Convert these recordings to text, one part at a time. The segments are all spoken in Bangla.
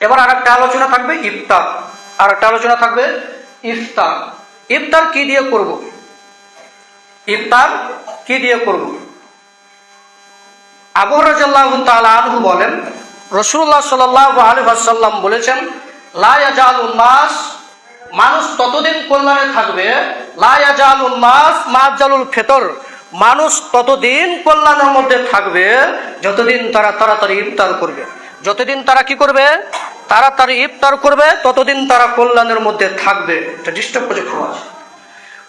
এবার আর একটা আলোচনা থাকবে ইফতার। আর একটা আলোচনা থাকবে ইফতার। ইফতার কি দিয়ে করব? ইফতার কি দিয়ে করব? আবু রাজাল্লাহ আনহু বলেন রসুল্লাহ সাল্লাহ আলী আসাল্লাম বলেছেন লায়াজালুল মাস মানুষ ততদিন কল্যাণে থাকবে লায়াজালুল মাস মাজালুল ফেতর, মানুষ ততদিন কল্যাণের মধ্যে থাকবে, যতদিন তারা তাড়াতাড়ি ইফতার করবে। যতদিন তারা কি করবে? তাড়াতাড়ি ইফতার করবে, ততদিন তারা কল্যাণের মধ্যে থাকবে। এটা ডিস্টার্ব করে আছে।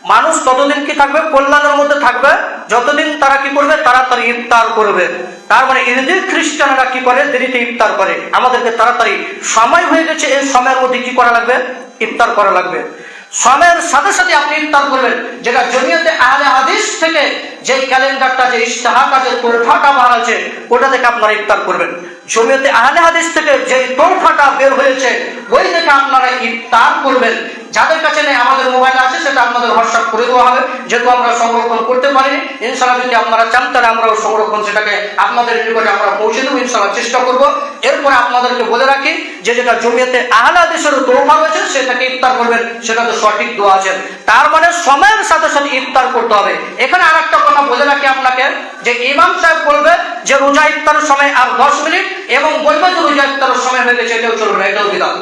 মানুষ ততদিন কি থাকবে? কল্যাণের মধ্যে থাকবে। যতদিন তারা কি করবে? তাড়াতাড়ি ইফতার করবে। তার মানে ইহুদি খ্রিস্টানরা কি করে? দেরিতে ইফতার করে। আমাদেরকে তাড়াতাড়ি সময় হয়ে গেছে, এই সময়ের মধ্যে কি করা লাগবে? ইফতার করা লাগবে। সময়ের সাথে সাথে আপনি ইফতার করবেন। যেটা জমিয়তে আহলে হাদিস থেকে যে ক্যালেন্ডারটা, যে ইশতেহারটা যে তোরফাটা বার আছে, ওটা থেকে আপনারা ইফতার করবেন। জমিয়তে আহলে হাদিস থেকে যে তোরফাটা বের হয়েছে, ওই থেকে আপনারা ইফতার করবেন? যাদের কাছে নেই, আমাদের মোবাইল আছে, সেটা আপনাদের হোয়াটসঅ্যাপ করে দেওয়া হবে। যেহেতু আমরা সংরক্ষণ করতে পারিনি ইনশাল্লাহ যদি আপনারা চান, তাহলে আমরাও সংরক্ষণ সেটাকে আপনাদের নিকটে আমরা পৌঁছে দেবো ইনশাল্লাহ চেষ্টা করব। এরপরে আপনাদেরকে বলে রাখি যে, যেটা জমিয়েতে আহলা দেশের তোফা রয়েছে, সেটাকে ইফতার করবেন, সেটা তো সঠিক দোয়া আছেন তার মানে সময়ের সাথে সাথে ইফতার করতে হবে। এখানে আর একটা কথা বলে রাখি আপনাকে, যে ইমাম সাহেব বলবে যে, রোজা ইফতারের সময় আর দশ মিনিট এবং যে রোজা ইফতারের সময় হয়ে গেছে এটাও চলবে না, এটাও বিধান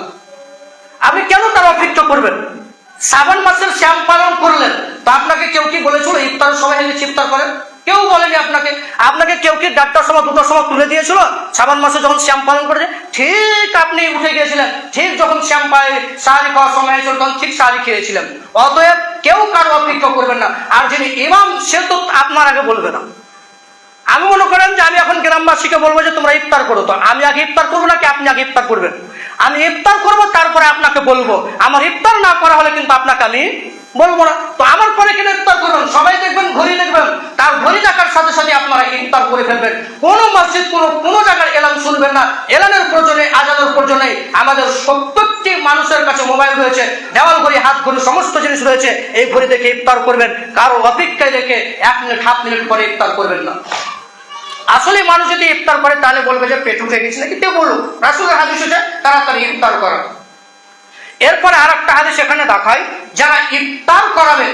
আপনি কেন তার অপেক্ষা করবেন? শ্রাবণ মাসের শ্যাম পালন করলেন, তো আপনাকে কেউ কি বলেছিল, ইফতারের সময় হলে ইফতার করেন? কেউ বলেনি আপনাকে। আপনাকে কেউ কি ডাক্তার সময় দুটোর সময় তুলে দিয়েছিল? শ্রাবণ মাসে যখন শ্যাম পালন করেছে ঠিক আপনি উঠে গিয়েছিলেন, ঠিক যখন শ্যাম পায়ে সাহারি খাওয়ার সময় হয়েছিল, তখন ঠিক সাহারি খেয়েছিলেন। অতএব কেউ কারও অপেক্ষা করবেন না। আর যিনি ইমাম, সে তো আপনার আগে বলবে না। আমি মনে করেন যে আমি এখন গ্রামবাসীকে বলব যে তোমরা ইফতার করো। তো আমি আগে ইফতার করব নাকি আপনি আগে ইফতার করবেন? আমি ইফতার করব, তারপরে আপনাকে বলব। আমার ইফতার না করা হলে কিন্তু আপনাকে আমি বলব না। তো আমার পরে কিনে ইফতার করবেন? সবাই দেখবেন, ঘড়ি দেখবেন। তার ঘড়ি দেখার সাথে সাথে আপনারা ইফতার করে ফেলবেন। কোনো মসজিদ, কোনো কোনো জায়গায় এলান শুনবেন না। এলানের প্রয়োজনে আজানের প্রয়োজনে আমাদের প্রত্যেকটি মানুষের কাছে মোবাইল রয়েছে। দেওয়াল ঘড়ি, হাত ঘড়ি, সমস্ত জিনিস রয়েছে। এই ঘড়ি দেখে ইফতার করবেন। কারও অপেক্ষায় দেখে এক মিনিট, হাফ মিনিট পরে ইফতার করবেন না। আসলে মানুষ যদি ইফতার করে, তাহলে বলবে যে পেট উঠে গেছে নাকি? কেউ বলুক। রাসুলের হাদিস হচ্ছে তাড়াতাড়ি ইফতার করা। এরপরে আর একটা হাদিস এখানে দেখায়, যারা ইফতার করাবে